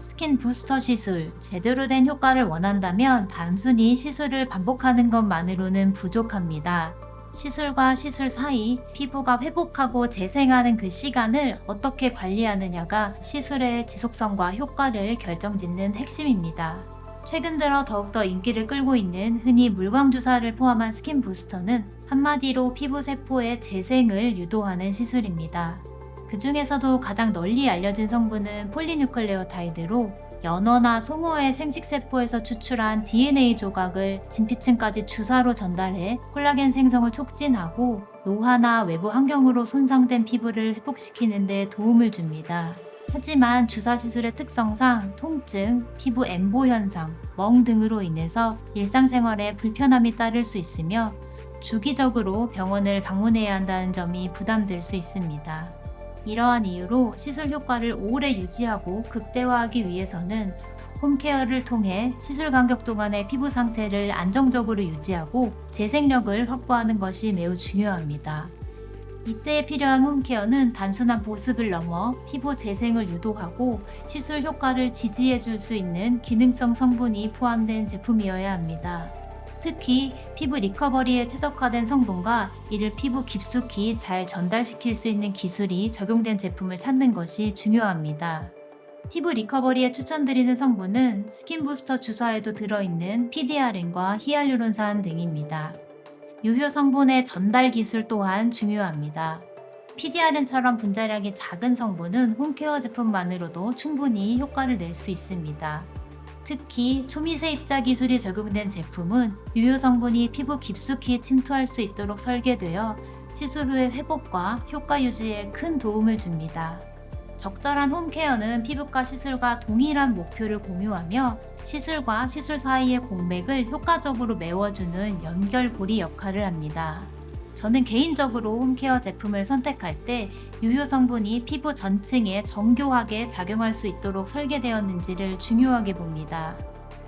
스킨 부스터 시술, 제대로 된 효과를 원한다면 단순히 시술을 반복하는 것만으로는 부족합니다. 시술과 시술 사이 피부가 회복하고 재생하는 그 시간을 어떻게 관리하느냐가 시술의 지속성과 효과를 결정짓는 핵심입니다. 최근 들어 더욱더 인기를 끌고 있는 흔히 물광주사를 포함한 스킨 부스터는 한마디로 피부 세포의 재생을 유도하는 시술입니다. 그 중에서도 가장 널리 알려진 성분은 폴리뉴클레오타이드로 연어나 송어의 생식세포에서 추출한 DNA 조각을 진피층까지 주사로 전달해 콜라겐 생성을 촉진하고 노화나 외부 환경으로 손상된 피부를 회복시키는 데 도움을 줍니다. 하지만 주사 시술의 특성상 통증, 피부 엠보 현상, 멍 등으로 인해서 일상생활에 불편함이 따를 수 있으며 주기적으로 병원을 방문해야 한다는 점이 부담될 수 있습니다. 이러한 이유로 시술 효과를 오래 유지하고 극대화하기 위해서는 홈케어를 통해 시술 간격 동안의 피부 상태를 안정적으로 유지하고 재생력을 확보하는 것이 매우 중요합니다. 이때 필요한 홈케어는 단순한 보습을 넘어 피부 재생을 유도하고 시술 효과를 지지해 줄 수 있는 기능성 성분이 포함된 제품이어야 합니다. 특히 피부 리커버리에 최적화된 성분과 이를 피부 깊숙이 잘 전달시킬 수 있는 기술이 적용된 제품을 찾는 것이 중요합니다. 피부 리커버리에 추천드리는 성분은 스킨 부스터 주사에도 들어있는 PDRN과 히알루론산 등입니다. 유효 성분의 전달 기술 또한 중요합니다. PDRN처럼 분자량이 작은 성분은 홈케어 제품만으로도 충분히 효과를 낼 수 있습니다. 특히 초미세 입자 기술이 적용된 제품은 유효 성분이 피부 깊숙이 침투할 수 있도록 설계되어 시술 후의 회복과 효과 유지에 큰 도움을 줍니다. 적절한 홈케어는 피부과 시술과 동일한 목표를 공유하며 시술과 시술 사이의 공맥을 효과적으로 메워주는 연결고리 역할을 합니다. 저는 개인적으로 홈케어 제품을 선택할 때 유효 성분이 피부 전층에 정교하게 작용할 수 있도록 설계되었는지를 중요하게 봅니다.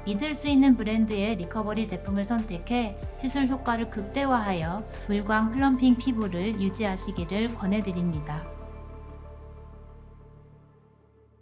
믿을 수 있는 브랜드의 리커버리 제품을 선택해 시술 효과를 극대화하여 물광 플럼핑 피부를 유지하시기를 권해드립니다.